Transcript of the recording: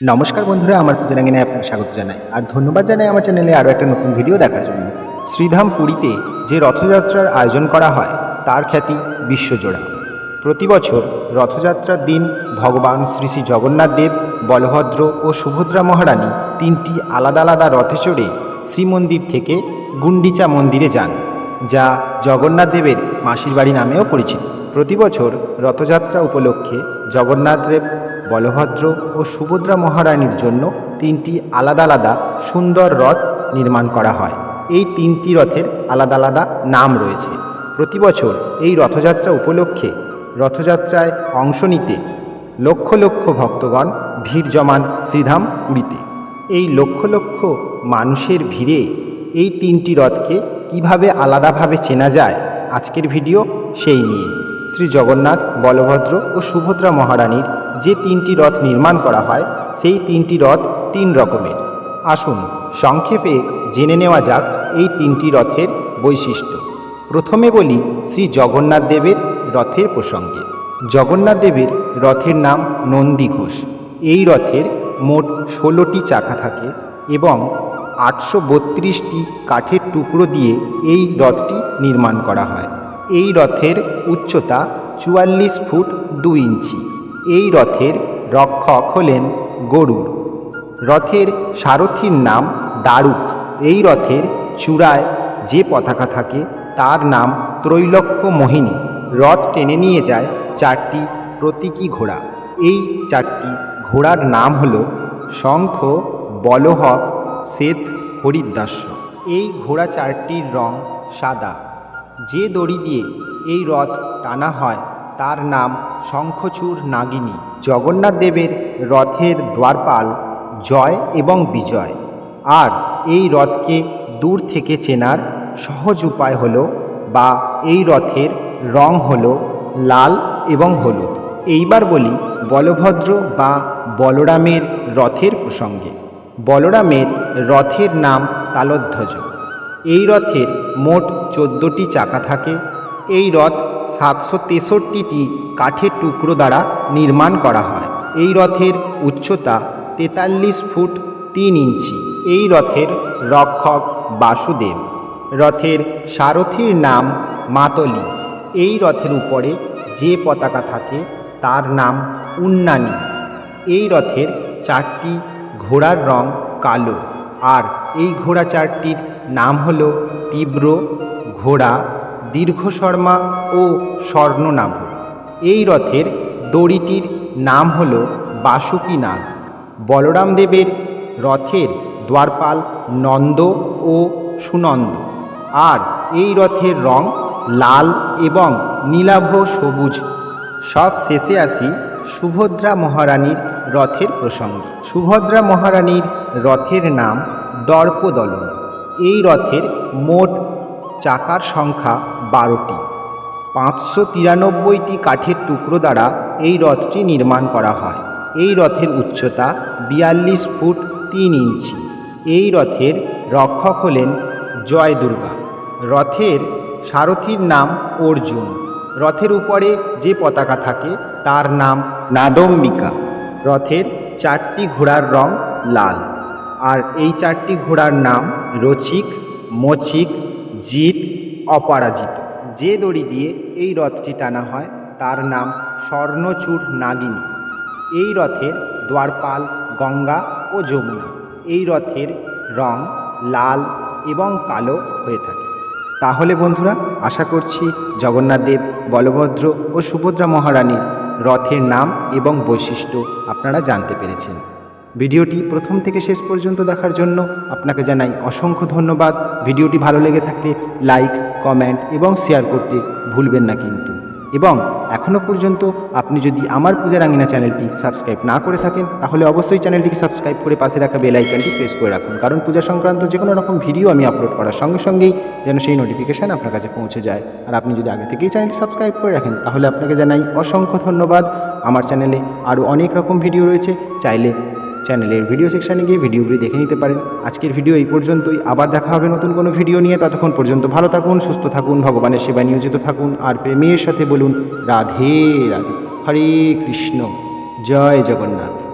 নমস্কার বন্ধুরা, আমার পুজোরাঙ্গিনে আপনাকে স্বাগত জানাই। আর ধন্যবাদ জানাই আমার চ্যানেলে আরও একটা নতুন ভিডিও দেখার জন্য। শ্রীধাম পুরীতে যে রথযাত্রার আয়োজন করা হয়, তার খ্যাতি বিশ্বজোড়া। প্রতি বছর রথযাত্রার দিন ভগবান শ্রী শ্রী জগন্নাথ দেব, বলভদ্র ও সুভদ্রা মহারানী তিনটি আলাদা আলাদা রথে চড়ে শ্রীমন্দির থেকে গুন্ডিচা মন্দিরে যান, যা জগন্নাথ দেবের মাসির বাড়ি নামেও পরিচিত। প্রতি বছর রথযাত্রা উপলক্ষে জগন্নাথ দেব বলভদ্র ও সুভদ্রা মহারানীর জন্য তিনটি আলাদা আলাদা সুন্দর রথ নির্মাণ করা হয়। এই তিনটি রথের আলাদা আলাদা নাম রয়েছে। প্রতি বছর এই রথযাত্রা উপলক্ষে রথযাত্রায় অংশ নিতে লক্ষ লক্ষ ভক্তগণ ভিড় জমান শ্রীধাম পুরীতে। এই লক্ষ লক্ষ মানুষের ভিড়ে এই তিনটি রথকে কীভাবে আলাদাভাবে চেনা যায় আজকের ভিডিও সেই নিয়ে। শ্রী জগন্নাথ, বলভদ্র ও সুভদ্রা মহারানীর যে তিনটি রথ নির্মাণ করা হয়, সেই তিনটি রথ তিন রকমের। আসুন, সংক্ষেপে জেনে নেওয়া যাক এই তিনটি রথের বৈশিষ্ট্য। প্রথমে বলি শ্রী জগন্নাথ দেবের রথের প্রসঙ্গে। জগন্নাথ দেবের রথের নাম নন্দী ঘোষ। এই রথের মোট ষোলোটি চাকা থাকে এবং আটশো বত্রিশটি কাঠের টুকরো দিয়ে এই রথটি নির্মাণ করা হয়। এই রথের উচ্চতা চুয়াল্লিশ ফুট দু ইঞ্চি। এই রথের রক্ষক হলেন গরুর রথের সারথীর নাম দারুক। এই রথের চূড়ায় যে পতাকা থাকে, তার নাম ত্রৈলক্য মোহিনী। রথ টেনে নিয়ে যায় চারটি প্রতীকী ঘোড়া। এই চারটি ঘোড়ার নাম হল শঙ্খ, বলহক, শ্বেত হরিদ্দাস্য এই ঘোড়া চারটির রং সাদা। যে দড়ি দিয়ে এই রথ টানা হয় তার নাম শঙ্খচূড় নাগিনী। জগন্নাথ দেবের রথের দ্বারপাল জয় এবং বিজয়। আর এই রথকে দূর থেকে চেনার সহজ উপায় হলো বা এই রথের রং হলো লাল এবং হলুদ। এইবার বলি বলভদ্র বা বলরামের রথের প্রসঙ্গে। বলরামের রথের নাম তালধ্বজ। এই রথের মোট চোদ্দোটি চাকা থাকে। এই রথ সাতশো তেষট্টিটি কাঠের টুকরো দ্বারা নির্মাণ করা হয়। এই রথের উচ্চতা তেতাল্লিশ ফুট তিন ইঞ্চি। এই রথের রক্ষক বাসুদেব। রথের সারথীর নাম মাতলি। এই রথের উপরে যে পতাকা থাকে, তার নাম উন্নানি। এই রথের চারটি ঘোড়ার রং কালো। আর এই ঘোড়া চারটির নাম হল তীব্র ঘোড়া দীর্ঘ শর্মা ও স্বর্ণনাভ। এই রথের দড়িটির নাম হল বাসুকী নাগ। বলরাম দেবের রথের দ্বারপাল নন্দ ও সুনন্দ। আর এই রথের রং লাল এবং নীলাভ সবুজ। সব শেষে আসি সুভদ্রা মহারানীর রথের প্রসঙ্গে। সুভদ্রা মহারানীর রথের নাম দর্পদলন। এই রথের মোট চাকার সংখ্যা বারোটি। পাঁচশো তিরানব্বইটি কাঠের টুকরো দ্বারা এই রথটি নির্মাণ করা হয়। এই রথের উচ্চতা বিয়াল্লিশ ফুট তিন ইঞ্চি। এই রথের রক্ষক হলেন জয় দুর্গা রথের সারথীর নাম অর্জুন। রথের উপরে যে পতাকা থাকে, তার নাম নাদম্বিকা। রথের চারটি ঘোড়ার রং লাল। আর এই চারটি ঘোড়ার নাম রচিক, মচিক জিত অপরাজিত। যে দড়ি দিয়ে এই রথটি টানা হয়, তার নাম স্বর্ণচূড় নাগিনী। এই রথের দ্বারপাল গঙ্গা ও যমুনা। এই রথের রং লাল এবং কালো হয়ে থাকে। তাহলে বন্ধুরা, আশা করছি জগন্নাথদেব বলভদ্র ও সুভদ্রা মহারানীর রথের নাম এবং বৈশিষ্ট্য আপনারা জানতে পেরেছেন। ভিডিওটি প্রথম থেকে শেষ পর্যন্ত দেখার জন্য আপনাকে জানাই অসংখ্য ধন্যবাদ। ভিডিওটি ভালো লেগে থাকলে লাইক, কমেন্ট এবং শেয়ার করতে ভুলবেন না কিন্তু। এবং এখনও পর্যন্ত আপনি যদি আমার পূজা রাঙিনা চ্যানেলটি সাবস্ক্রাইব না করে থাকেন, তাহলে অবশ্যই চ্যানেলটিকে সাবস্ক্রাইব করে পাশে রাখা বেল প্রেস করে রাখুন। কারণ পূজা সংক্রান্ত যে কোনো রকম ভিডিও আমি আপলোড করার সঙ্গে সঙ্গেই যেন সেই নোটিফিকেশান আপনার কাছে পৌঁছে যায়। আর আপনি যদি আগে থেকেই চ্যানেলটি সাবস্ক্রাইব করে রাখেন, তাহলে আপনাকে জানাই অসংখ্য ধন্যবাদ। আমার চ্যানেলে আরও অনেক রকম ভিডিও রয়েছে, চাইলে চ্যানেলের ভিডিও সেকশানে গিয়ে ভিডিওগুলি দেখে নিতে পারেন। আজকের ভিডিও এই পর্যন্তই। আবার দেখা হবে নতুন কোনো ভিডিও নিয়ে। ততক্ষণ পর্যন্ত ভালো থাকুন, সুস্থ থাকুন, ভগবানের সেবায় নিয়োজিত থাকুন। আর প্রেমের সাথে বলুন, রাধে রাধে। হরে কৃষ্ণ। জয় জগন্নাথ।